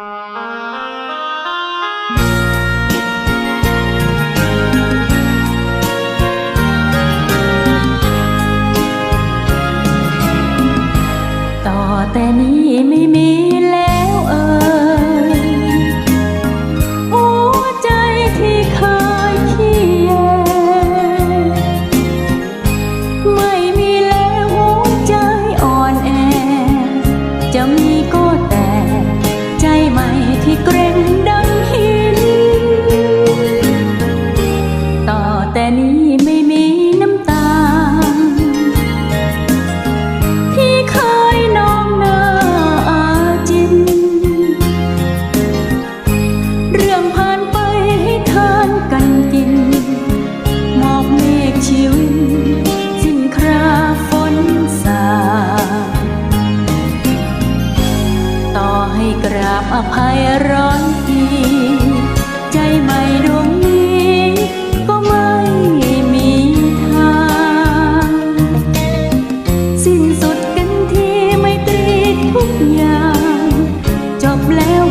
ต่อแต่นี้ไม่มีแล้ว ที่เกรง ให้กราบอภัยร้อนทีใจไม่ดวงนี้ก็ไม่มีทางสิ้นสุดกันที่ไม่ตรีทุกอย่าง จบแล้ว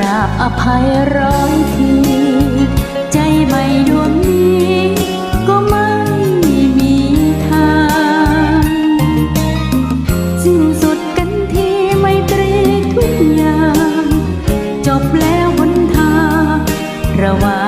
ราบอภัยร้อยที ใจใหม่ดวงนี้ก็ไม่มีทาง สิ้นสุดกันที่ไม่ตรีทุกอย่าง จบแล้วหนทางระหว่าง